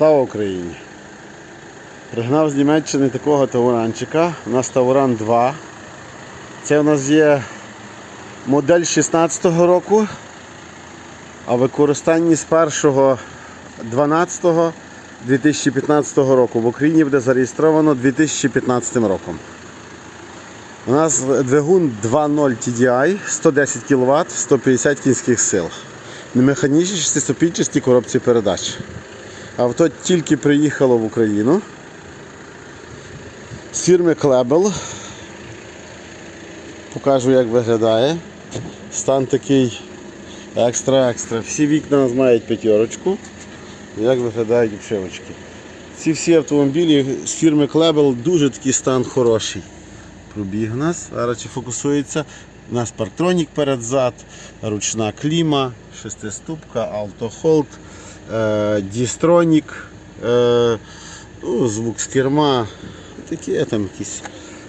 Слава Україні! Пригнав з Німеччини такого тауранчика. У нас тауран 2. Це у нас є модель 16-го року, а використанні з 1 2015 року. В Україні буде зареєстровано 2015 роком. У нас двигун 2.0 TDI, 110 кВт, 150 кінських сил. На механічній шестиступінчастій коробці передач. Авто тільки приїхало в Україну з фірми Клебел. Покажу, як виглядає. Стан такий екстра-екстра. Всі вікна мають п'ятерочку. Як виглядають обшивочки. Ці всі автомобілі з фірми Клебел дуже такий стан хороший. Пробіг у нас. Зараз фокусується. У нас парктронік перед зад, ручна кліма, шестиступка, автохолд, дістронік, е, ну, звук з керма, такі там якісь.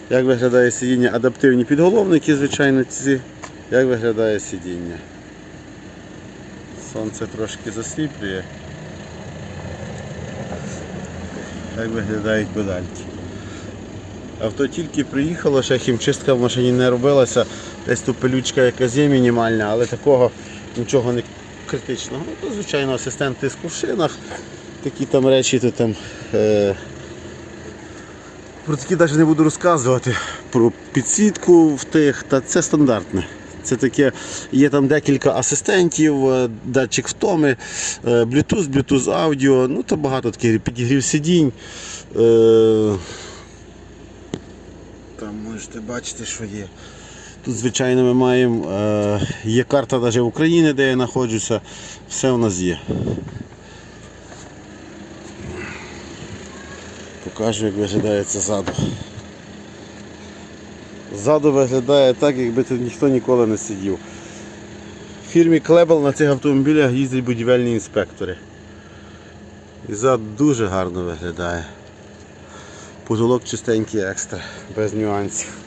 Як виглядає сидіння, адаптивні підголовники, звичайно, ці. Як виглядає сидіння. Сонце трошки засліплює. Як виглядають педальки. Авто тільки приїхало, ще хімчистка в машині не робилася. Десь тут пилючка якась є мінімальна, але такого нічого не критичного. Ну, то, звичайно, асистент тиску в шинах. Такі там речі, то там. Е... Про такі навіть не буду розказувати. Про підсвітку в тих, та це стандартне. Це таке, є там декілька асистентів, е, датчик втоми, е, Bluetooth, Bluetooth аудіо, ну та багато таких підігрів сидінь. Е, Там можете бачити, що є. Тут, звичайно, ми маємо, е, є карта навіть України, де я знаходжуся. Все у нас є. Покажу, як виглядає це ззаду. Ззаду виглядає так, якби тут ніхто ніколи не сидів. В фірмі Клебел на цих автомобілях їздять будівельні інспектори. І зад дуже гарно виглядає. Потолок чистенький екстра, без нюансів.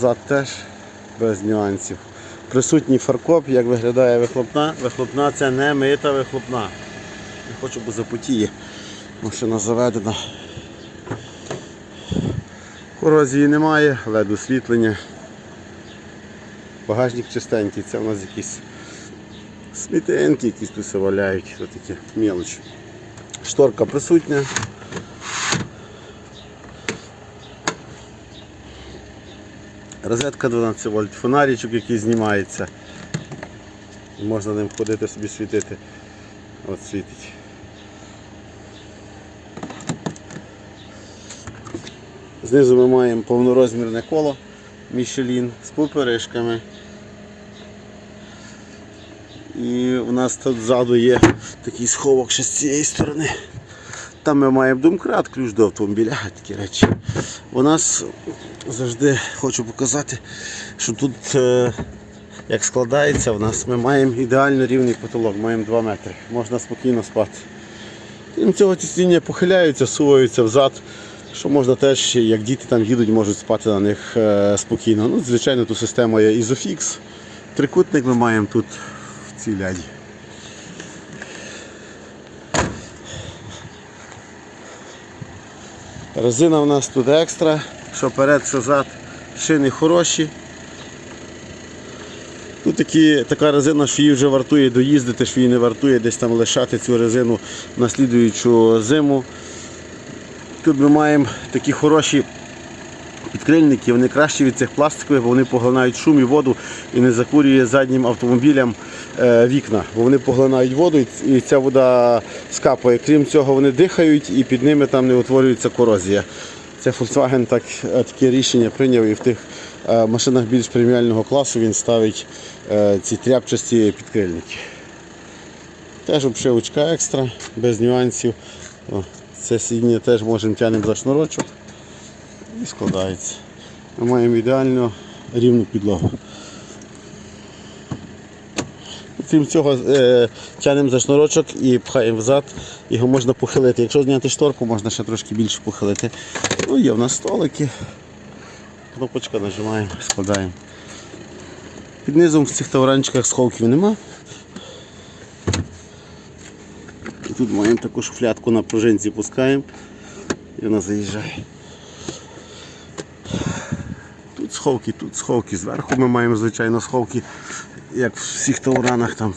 Зад теж без нюансів. Присутній фаркоп, як виглядає вихлопна. Вихлопна це не мита вихлопна. Не хочу, бо запотіє. Машина заведена. Корозії немає, лед освітлення. Багажник чистенький, це у нас якісь смітинки, якісь тут валяють, такі мелочі. Шторка присутня. Розетка 12 вольт, фонаричок, який знімається. Можна ним ходити собі світити. От світить. Знизу ми маємо повнорозмірне коло Мішелін з поперешками. І у нас тут ззаду є такий сховок ще з цієї сторони. Там ми маємо домкрат, ключ до автомобіля, такі речі. У нас завжди хочу показати, що тут е, як складається, у нас ми маємо ідеально рівний потолок, маємо 2 метри. Можна спокійно спати. Крім цього ці похиляються, суваються взад, що можна теж, як діти там їдуть, можуть спати на них е, спокійно. Ну, Звичайно, тут система є Isofix. Трикутник ми маємо тут в цій ляді. Резина у нас тут екстра, що перед, що зад, шини хороші. Тут такі, така резина, що її вже вартує доїздити, що її не вартує десь там лишати цю резину на слідуючу зиму. Тут ми маємо такі хороші підкрильники, вони кращі від цих пластикових, бо вони поглинають шум і воду і не закурює заднім автомобілям вікна, бо вони поглинають воду і ця вода скапує. Крім цього, вони дихають і під ними там не утворюється корозія. Це Volkswagen так, е, таке рішення прийняв і в тих е, машинах більш преміального класу він ставить е, ці тряпчасті підкрильники. Теж обшивочка екстра, без нюансів. О, це сидіння теж можемо тягнемо за шнурочок і складається. Ми маємо ідеально рівну підлогу. Крім цього, е, тягнемо за шнурочок і пхаємо взад, його можна похилити. Якщо зняти шторку, можна ще трошки більше похилити. Ну, є в нас столики. Кнопочка нажимаємо, складаємо. Під низом в цих тавранчиках сховків нема. Тут маємо таку шуфлятку на пружинці пускаємо і вона заїжджає. Тут сховки, тут сховки. Зверху ми маємо, звичайно, сховки, як в всіх тауранах там.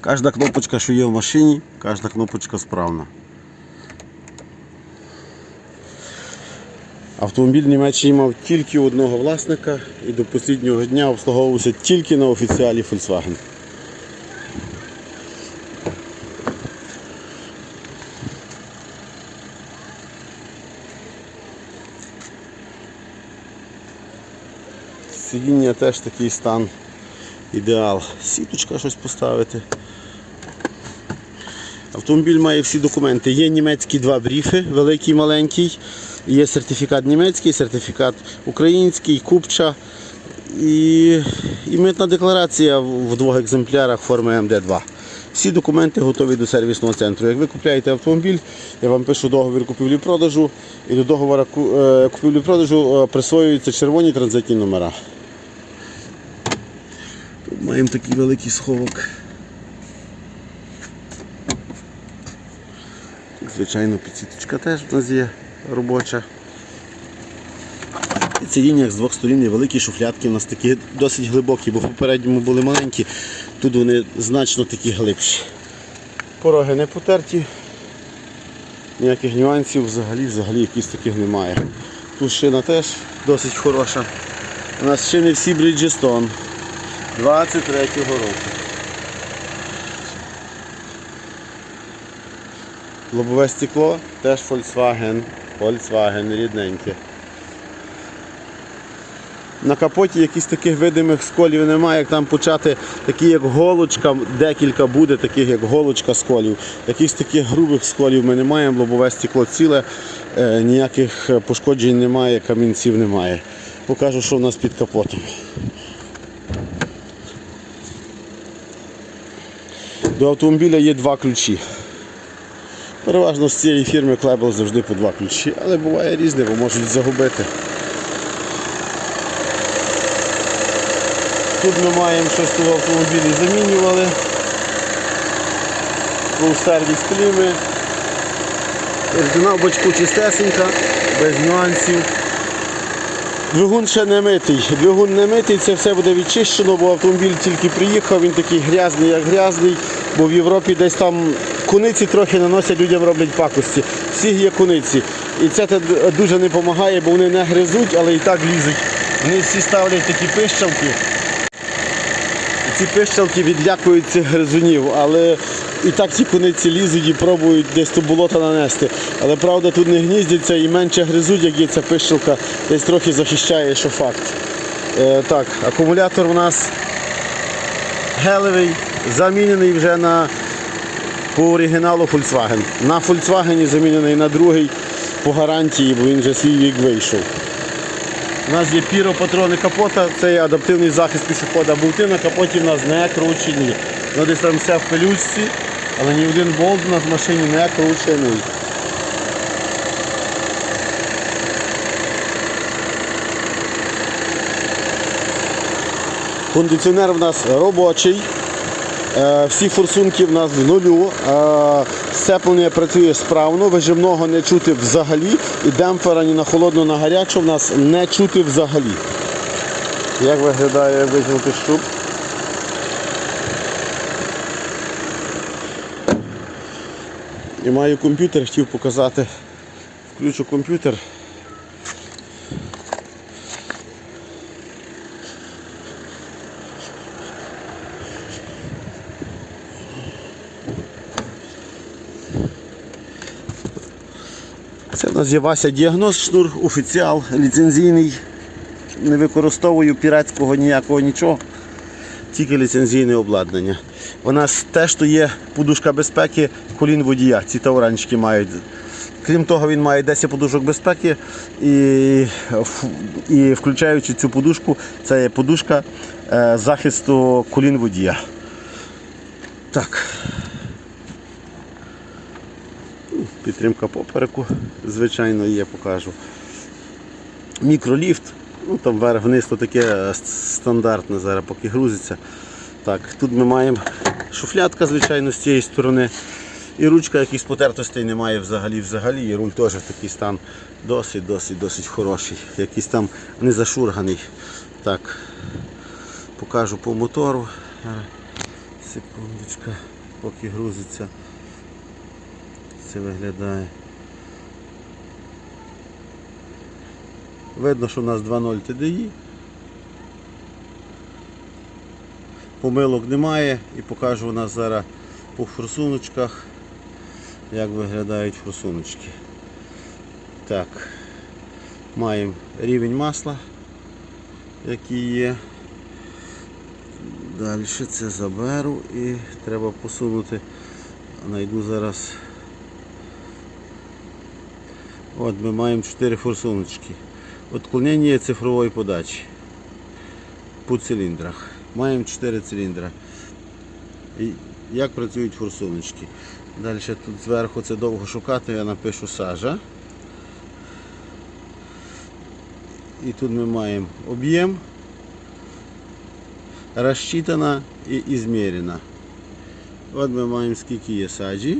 Кожна кнопочка, що є в машині, кожна кнопочка справна. Автомобіль Німеччині мав тільки одного власника і до останнього дня обслуговувався тільки на офіціалі Volkswagen. Сидіння теж такий стан ідеал. Сіточка щось поставити. Автомобіль має всі документи. Є німецькі два бріфи, великий і маленький. Є сертифікат німецький, сертифікат український, купча і, і митна декларація в двох екземплярах форми МД2. Всі документи готові до сервісного центру. Як ви купляєте автомобіль, я вам пишу договір купівлі-продажу, і до договору е, купівлі-продажу е, присвоюються червоні транзитні номера. Маємо такий великий сховок. Звичайно, підсіточка теж в нас є робоча. І сидіння з двох сторін є великі шуфлятки, у нас такі досить глибокі, бо в попередньому були маленькі, тут вони значно такі глибші. Пороги не потерті, ніяких нюансів взагалі, взагалі якихось таких немає. Тут шина теж досить хороша. У нас шини всі Bridgestone 23-го року. Лобове стекло теж Volkswagen. Volkswagen рідненьке. На капоті якісь таких видимих сколів немає, як там почати, такі як голочка, декілька буде таких як голочка сколів. Якихось таких грубих сколів ми не маємо, лобове стекло ціле, е, ніяких пошкоджень немає, камінців немає. Покажу, що в нас під капотом. До автомобіля є два ключі. Переважно з цієї фірми Клебл завжди по два ключі, але буває різне, бо можуть загубити. Тут ми маємо щось тут автомобілі замінювали. Був сервіс кліми. Оригінал бачку чистесенька, без нюансів. Двигун ще не митий. Двигун не митий, це все буде відчищено, бо автомобіль тільки приїхав, він такий грязний, як грязний, бо в Європі десь там куниці трохи наносять людям роблять пакості. Всіх є куниці. І це дуже не допомагає, бо вони не гризуть, але і так лізуть. Вони всі ставлять такі пищалки. Ці пищалки відлякують цих гризунів, але і так ці куниці лізуть і пробують десь до болота нанести. Але правда тут не гніздяться і менше гризуть, як є ця пищалка, десь трохи захищає, що факт. Е, так, акумулятор у нас гелевий, замінений вже на по оригіналу Volkswagen. На Volkswagen замінений на другий по гарантії, бо він вже свій вік вийшов. У нас є піропатрони капота, це адаптивний захист пішохода. Болти на капоті в нас не кручені. Ну, десь там все в пилючці, але ні один болт у нас в машині не кручений. Кондиціонер в нас робочий. Е, Всі форсунки в нас в нулю. Е, Сцеплення працює справно, вижимного не чути взагалі. І демпфера ні на холодну, ні на гарячу в нас не чути взагалі. Як виглядає витягнути штук? І маю комп'ютер, хотів показати. Включу комп'ютер. Вася Діагноз, шнур, офіціал, ліцензійний. Не використовую піратського ніякого нічого, тільки ліцензійне обладнання. У нас теж то є подушка безпеки колін водія. Ці тауранчики мають. Крім того, він має 10 подушок безпеки і, і включаючи цю подушку, це є подушка е, захисту колін водія. Так. Підтримка попереку, звичайно, є, покажу. Мікроліфт, ну там вверх вниз то таке стандартне зараз, поки грузиться. Так, тут ми маємо шуфлятка, звичайно, з цієї сторони. І ручка якихось потертостей немає взагалі взагалі. І руль теж такий стан досить, досить, хороший. Якийсь там не зашурганий. Так, покажу по мотору. Секундочка, поки грузиться. Це виглядає. Видно, що у нас 2.0 TDI. Помилок немає і покажу у нас зараз по форсуночках, як виглядають форсуночки. Так, маємо рівень масла, який є. Далі це заберу і треба посунути. Найду зараз. От ми маємо 4 форсуночки. Отклонення цифрової подачі по циліндрах. Маємо 4 циліндра. І як працюють форсуночки. Далі тут зверху це довго шукати, я напишу сажа. І тут ми маємо об'єм, розчитана і ізмірена. От ми маємо скільки є саджі.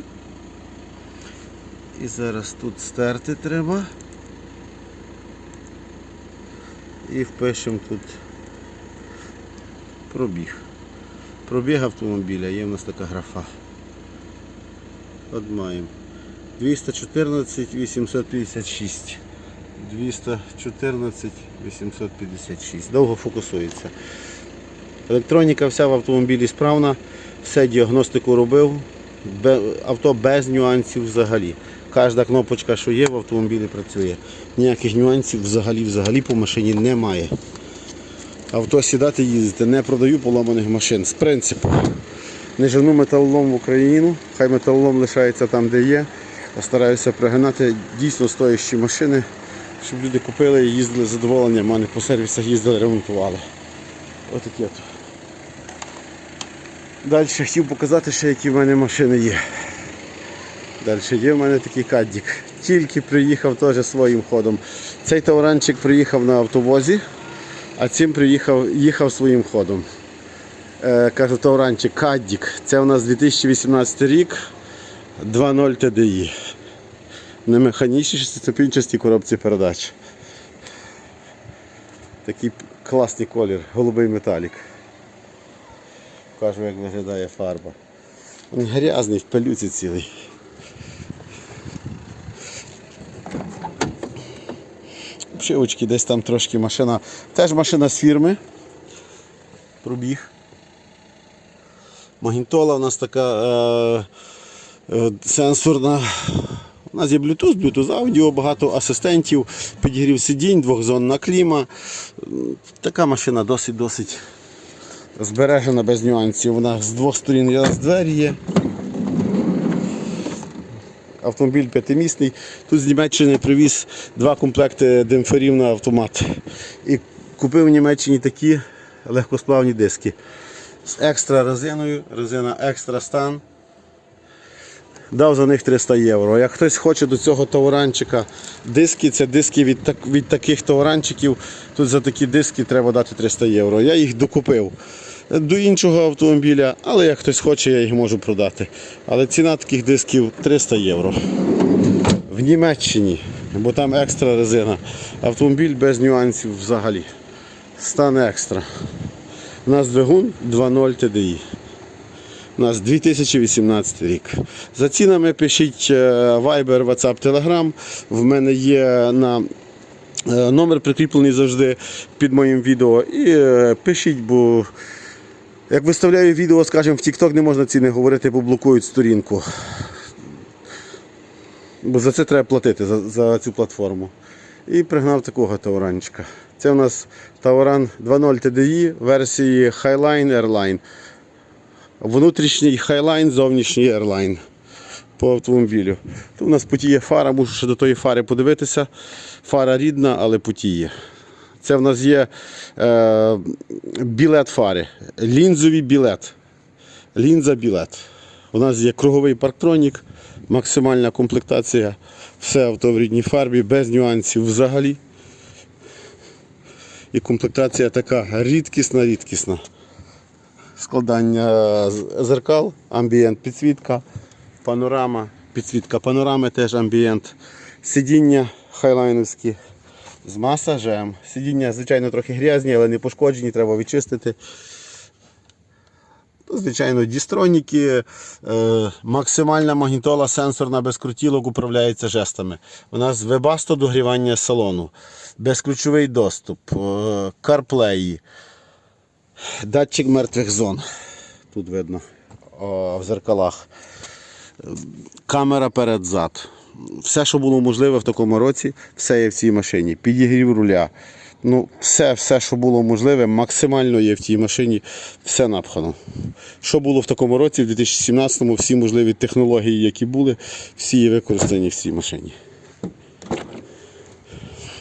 І зараз тут стерти треба. І впишемо тут пробіг. Пробіг автомобіля, є в нас така графа. От маємо 214 856. 214 856. Довго фокусується. Електроніка вся в автомобілі справна, все діагностику робив, авто без нюансів взагалі. Кожна кнопочка, що є в автомобілі, працює. Ніяких нюансів взагалі взагалі по машині немає. Авто сідати їздити, не продаю поламаних машин. З принципу. Не жену металолом в Україну, хай металолом лишається там, де є. Стараюся пригинати дійсно стоящі машини, щоб люди купили і їздили з задоволенням, а не по сервісах їздили, ремонтували. Отаке от. Далі хотів показати, ще які в мене машини є. Далі є в мене такий каддік. Тільки приїхав теж своїм ходом. Цей тауранчик приїхав на автовозі, а цим приїхав їхав своїм ходом. Е, кажу, тауранчик каддік. Це у нас 2018 рік 2.0 TDI. На механічній шестиступінчастій коробці передач. Такий класний колір, голубий металік. Покажу, як виглядає фарба. Він грязний в пилюці цілий. Обшивочки десь там трошки машина. Теж машина з фірми. Пробіг. Магнітола у нас така е, е, сенсорна. У нас є Bluetooth, Bluetooth аудіо, багато асистентів, підігрів сидінь, двохзонна кліма. Така машина досить-досить збережена без нюансів. Вона з двох сторін є з двері є. Автомобіль п'ятимісний. Тут з Німеччини привіз два комплекти демпферів на автомат. І купив в Німеччині такі легкосплавні диски з екстра резиною, резина екстра стан. Дав за них 300 євро. Як хтось хоче до цього тауранчика диски, це диски від, від таких тауранчиків. Тут за такі диски треба дати 300 євро. Я їх докупив до іншого автомобіля, але як хтось хоче, я їх можу продати. Але ціна таких дисків 300 євро. В Німеччині, бо там екстра резина. Автомобіль без нюансів взагалі. Стан екстра. У нас двигун 2.0 TDI. У нас 2018 рік. За цінами пишіть е, Viber, WhatsApp, Telegram. В мене є на е, номер прикріплений завжди під моїм відео. І е, пишіть, бо як виставляю відео, скажімо, в TikTok не можна ціни говорити, бо блокують сторінку. Бо за це треба платити, за, за цю платформу. І пригнав такого тауранчика. Це у нас Тауран 2.0 TDI версії Highline Airline. Внутрішній Highline, зовнішній Airline по автомобілю. Тут у нас потіє фара, мушу ще до тої фари подивитися. Фара рідна, але потіє. Це в нас є е, білет фари. Лінзовий білет. Лінза білет. У нас є круговий парктронік, максимальна комплектація. Все авто в рідній фарбі, без нюансів взагалі. І комплектація така рідкісна, рідкісна. складання зеркал, амбієнт підсвітка, панорама, підсвітка панорами теж амбієнт, сидіння хайлайновські з масажем. Сидіння, звичайно, трохи грязні, але не пошкоджені, треба відчистити. Ну, Звичайно, дістроніки, е, максимальна магнітола сенсорна без крутілок управляється жестами. У нас вебасто догрівання салону, безключовий доступ, е, CarPlay, датчик мертвих зон. Тут видно о, в зеркалах. Е, Камера перед-зад. Все, що було можливе в такому році, все є в цій машині. Підігрів руля. Ну, все, все, що було можливе, максимально є в цій машині, все напхано. Що було в такому році, в 2017-му, всі можливі технології, які були, всі є використані в цій машині.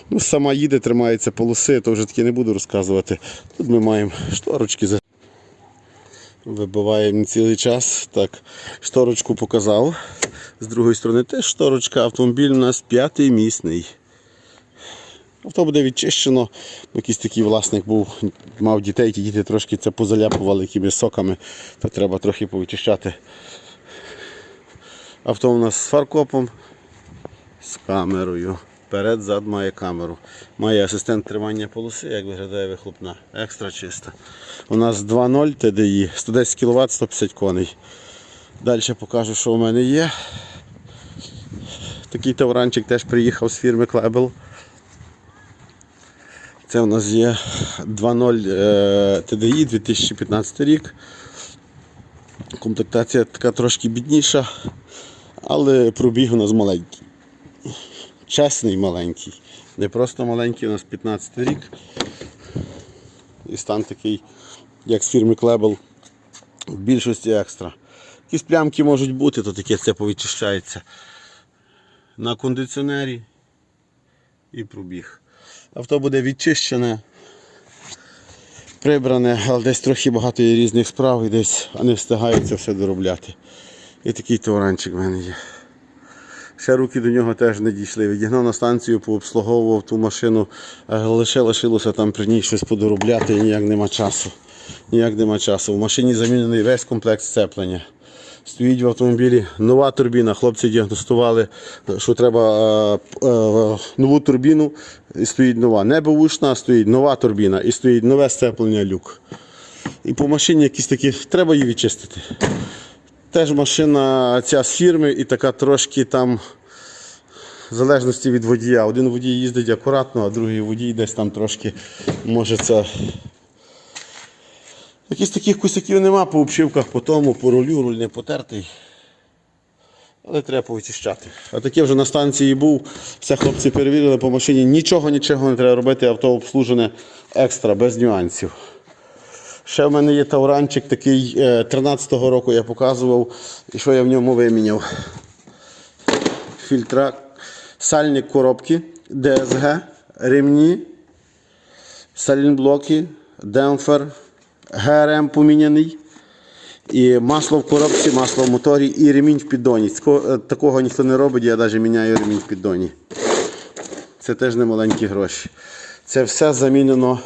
Ну, сама їде, тримається полоси, то вже таки не буду розказувати. Тут ми маємо шторочки. За- Вибиваємо цілий час. Так, шторочку показав. З другої сторони теж шторочка. Автомобіль у нас п'ятий місний. Авто буде відчищено. Якийсь такий власник був, мав дітей, ті діти трошки це позаляпували якимись соками, то треба трохи повичищати. Авто у нас з фаркопом, з камерою. Перед, зад має камеру. Має асистент тримання полоси, як виглядає вихлопна. Екстра чиста. У нас 2.0 TDI, 110 кВт, 150 коней. Далі покажу, що у мене є. Такий тавранчик теж приїхав з фірми Клебел. Це у нас є 2.0 е, TDI 2015 рік. Комплектація така трошки бідніша, але пробіг у нас маленький. Чесний маленький. Не просто маленький, у нас 15 рік. І стан такий, як з фірми Клебел, в більшості екстра. Якісь плямки можуть бути, то таке це повичищається на кондиціонері і пробіг. Авто буде відчищене, прибране, але десь трохи багато є різних справ і десь не встигають це все доробляти. І такий товаранчик в мене є. Ще руки до нього теж не дійшли. Відігнав на станцію, пообслуговував ту машину, лише лишилося там при ній щось подоробляти і ніяк нема часу. Ніяк нема часу. В машині замінений весь комплект сцеплення. Стоїть в автомобілі нова турбіна. Хлопці діагностували, що треба е, е, нову турбіну і стоїть нова. Не бушна, стоїть нова турбіна і стоїть нове сцеплення люк. І по машині якісь такі, треба її відчистити. Теж машина ця з фірми і така трошки там в залежності від водія. Один водій їздить акуратно, а другий водій десь там трошки може це. Якісь таких косяків нема по обшивках, по тому, по рулю, руль не потертий. Але треба повичищати. А таке вже на станції був, все хлопці перевірили по машині, нічого, нічого не треба робити, авто обслужене екстра, без нюансів. Ще в мене є тавранчик такий е, 13-го року я показував, і що я в ньому виміняв. Фільтра, сальник коробки, ДСГ, ремні, сальнблоки, демпфер, ГРМ поміняний. І масло в коробці, масло в моторі і ремінь в піддоні. Е, Такого ніхто не робить, я навіть міняю ремінь в піддоні. Це теж не маленькі гроші. Це все замінено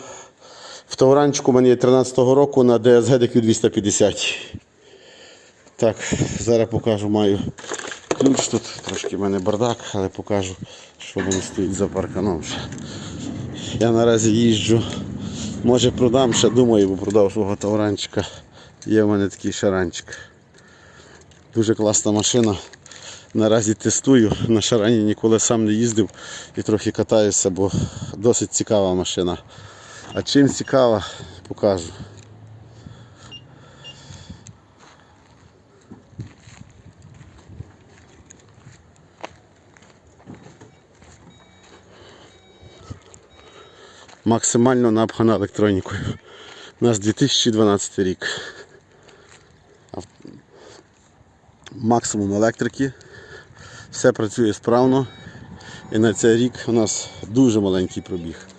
в Тауранчику у мене є 13-го року на DSG DQ 250. Так, зараз покажу, маю ключ тут, трошки в мене бардак, але покажу, що в стоїть за парканом. Я наразі їжджу, може продам ще, думаю, бо продав свого Тауранчика. Є в мене такий шаранчик. Дуже класна машина. Наразі тестую. На шарані ніколи сам не їздив і трохи катаюся, бо досить цікава машина. А чим цікава, покажу. Максимально напхана електронікою. У нас 2012 рік. Максимум електрики. Все працює справно. І на цей рік у нас дуже маленький пробіг.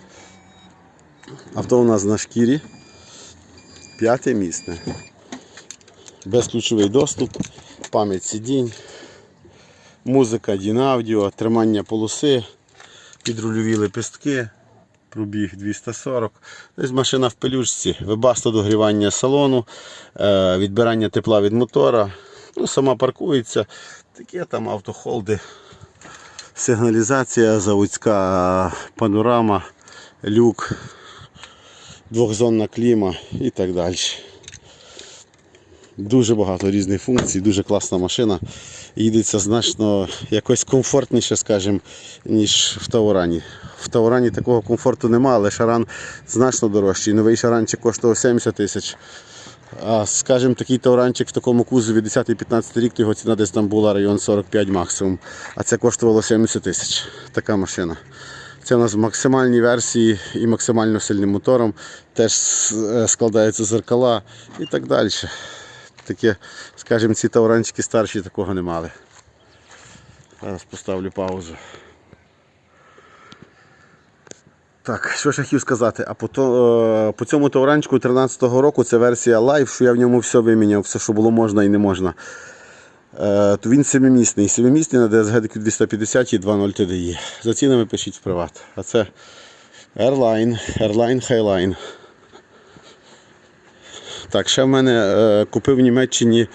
Авто у нас на шкірі. П'яте місце. Безключовий доступ, пам'ять сидінь, музика, Дінаудіо, тримання полоси, підрульові лепестки, Пробіг 240. Десь машина в пелюшці, вибасто догрівання салону, е, відбирання тепла від мотора. Ну, сама паркується. Таке там автохолди, сигналізація, заводська панорама, люк, двохзонна кліма і так далі. Дуже багато різних функцій, дуже класна машина. Їдеться значно якось комфортніше, скажімо, ніж в Таурані. В Таурані такого комфорту немає, але шаран значно дорожчий. Новий шаранчик коштував 70 тисяч. А скажімо, такий тауранчик в такому кузові 10-15 рік, то його ціна десь там була район 45 максимум. А це коштувало 70 тисяч. Така машина. Це у нас в максимальній версії і максимально сильним мотором. Теж е, складаються зеркала і так далі. Таке, скажімо, ці тауранчики старші такого не мали. Зараз поставлю паузу. Так, що ж я хотів сказати, а по, то, е, по цьому тауранчику 13-го року це версія Live, що я в ньому все виміняв, все, що було можна і не можна. Е, то він семимісний. Семимісний на DSG 250 і 2.0 TDI. За цінами пишіть в приват. А це Airline, Airline Highline. Так, ще в мене е, купив в Німеччині,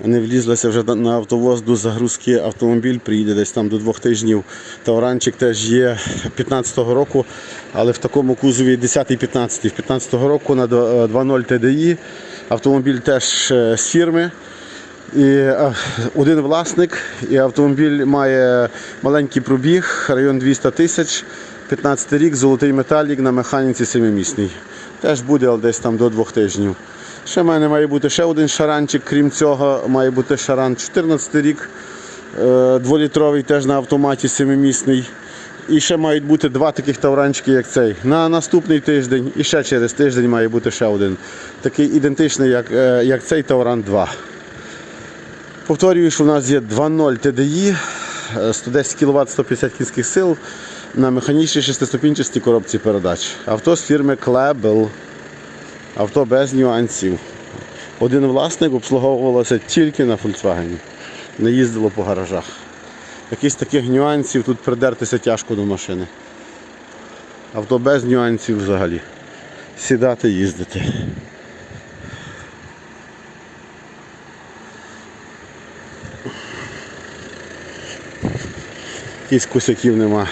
не влізлося вже на автовоз до загрузки автомобіль, приїде десь там до двох тижнів. Тауранчик теж є 15-го року, але в такому кузові 10-15. В 15-го року на 2.0 TDI. Автомобіль теж е, з фірми. І е, один власник, і автомобіль має маленький пробіг, район 200 тисяч, 15 рік, золотий металік на механіці семимісний. Теж буде десь там до двох тижнів. Ще в мене має бути ще один шаранчик, крім цього, має бути шаран 14 рік, е, дволітровий, теж на автоматі семимісний. І ще мають бути два таких тавранчики, як цей. На наступний тиждень і ще через тиждень має бути ще один. Такий ідентичний, як, е, як цей Тавран 2. Повторюю, що у нас є 2.0 TDI, е, 110 кВт 150 кінських сил на механічній шестиступінчастій коробці передач. Авто з фірми Klebel. Авто без нюансів. Один власник обслуговувалося тільки на Volkswagen. Не їздило по гаражах. Якісь таких нюансів тут придертися тяжко до машини. Авто без нюансів взагалі. Сідати, їздити. Якісь косяків нема.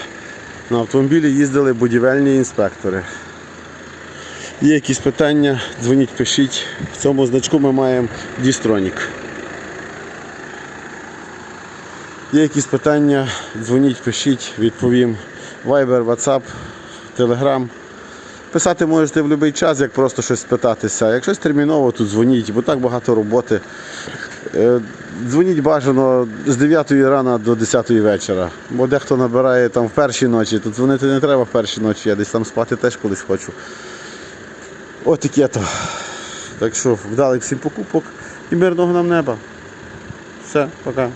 На автомобілі їздили будівельні інспектори. Є якісь питання, дзвоніть, пишіть. В цьому значку ми маємо Дістронік. Є якісь питання, дзвоніть, пишіть, відповім. Viber, WhatsApp, Telegram. Писати можете в будь-який час, як просто щось спитатися. Якщо щось терміново, то дзвоніть, бо так багато роботи. Е, Дзвоніть бажано з 9 рана до 10 вечора. Бо дехто набирає там в першій ночі, то дзвонити не треба в першій ночі, я десь там спати теж колись хочу. От таке то. Так що вдалих всім покупок і мирного нам неба. Все, пока.